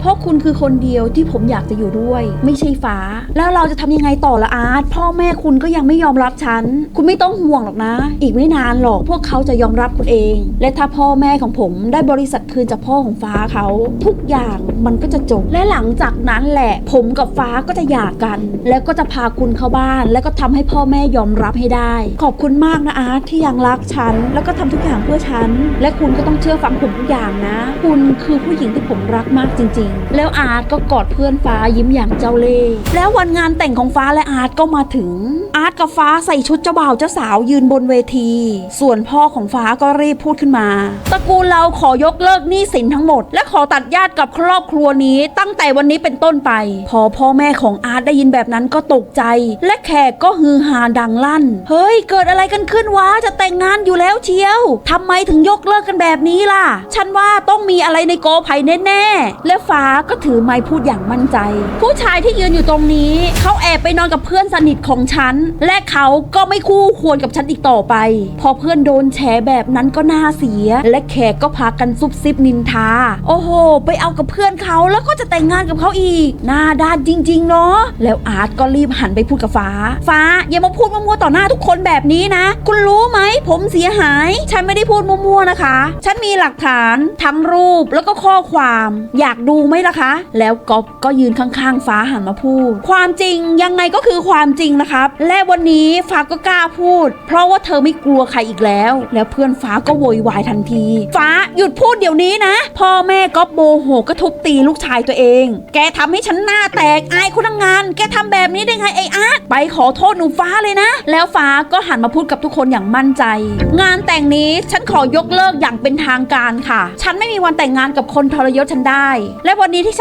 เพราะคุณคือคนเดียวที่ผมอยากจะอยู่ด้วย ไม่ใช่ฟ้า แล้วเราจะทำยังไงต่อละอาร์ตพ่อแม่คุณก็ยังไม่ยอมรับฉัน คุณไม่ต้องห่วงหรอกนะ อีกไม่นานหรอกพวกเขาจะยอมรับคุณเอง และถ้าพ่อแม่ของผมได้บริษัทคืนจากพ่อของฟ้าเขา ทุกอย่างมันก็จะจบ และหลังจากนั้นแหละ ผมกับฟ้าก็จะหย่ากัน แล้วก็จะพาคุณเข้าบ้าน แล้วก็ทำให้พ่อแม่ยอมรับให้ได้ ขอบคุณมากนะอาร์ตที่ยังรักฉัน แล้วก็ทำทุกอย่างเพื่อฉัน และคุณก็ต้องเชื่อฟังผมทุกอย่างนะ คุณคือผู้หญิงที่ผมรักมากจริง ๆแล้วอาร์ตก็กอดเพื่อนฟ้ายิ้มอย่างเจ้าเล่ห์แล้ววันงานแต่งของฟ้าและอาร์ตก็มาถึง อาร์ตกับฟ้าใส่ชุดเจ้าบ่าวเจ้าสาวยืนบนเวที ส่วนพ่อของฟ้าก็รีบพูดขึ้นมา ตระกูลเราขอยกเลิกหนี้สินทั้งหมด และขอตัดญาติกับครอบครัวนี้ ตั้งแต่วันนี้เป็นต้นไป พอพ่อแม่ของอาร์ตได้ยินแบบนั้นก็ตกใจ และแขกก็ฮือฮาดังลั่น เฮ้ย เกิดอะไรกันขึ้นวะจะแต่งงานอยู่แล้วเชียวทำไมถึงยกเลิกกันแบบนี้ล่ะ ฉันว่าต้องมีอะไรในกอไผ่แน่ๆและฟ้าก็ถือไม้พูดอย่างมั่นใจ ผู้ชายที่ยืนอยู่ตรงนี้ เขาแอบไปนอนกับเพื่อนสนิทของฉัน และเขาก็ไม่คู่ควรกับฉันอีกต่อไป พอเพื่อนโดนแฉแบบนั้นก็น่าเสีย และแขกก็พากันซุบซิบนินทา โอ้โห ไปเอากับเพื่อนเขาแล้วก็จะแต่งงานกับเขาอีกหน้าด้านจริง ๆ เนาะแล้วอาร์ตก็รีบหันไปพูดกับฟ้า ฟ้าอย่ามาพูดมั่วๆต่อหน้าทุกคนแบบนี้นะ คุณรู้ไหม ผมเสียหาย ฉันไม่ได้พูดมั่วๆนะคะ ฉันมีหลักฐานทั้งรูปแล้วก็ข้อความ อยากดูไหมล่ะคะ แล้วก๊อฟก็ยืนข้างๆ ฟ้าหันมาพูด ความจริงยังไงก็คือความจริงนะครับ และวันนี้ฟ้าก็กล้าพูด เพราะว่าเธอไม่กลัวใครอีกแล้ว แล้วเพื่อนฟ้าก็โวยวายทันที ฟ้าหยุดพูดเดี๋ยวนี้นะ พ่อแม่ก๊อฟโมโหก็ทุบตีลูกชายตัวเอง แกทำให้ฉันหน้าแตกอายคนทั้งงาน แกทำแบบนี้ได้ไงไอ้อาร์ตไปขอโทษหนูฟ้าเลยนะ แล้วฟ้าก็หันมาพูดกับทุกคนอย่างมั่นใจงานแต่งนี้ฉันขอยกเลิกอย่างเป็นทางการค่ะ ฉันไม่มีวันแต่งงานกับคนทรยศฉันได้ และวันนี้ที่ฉัน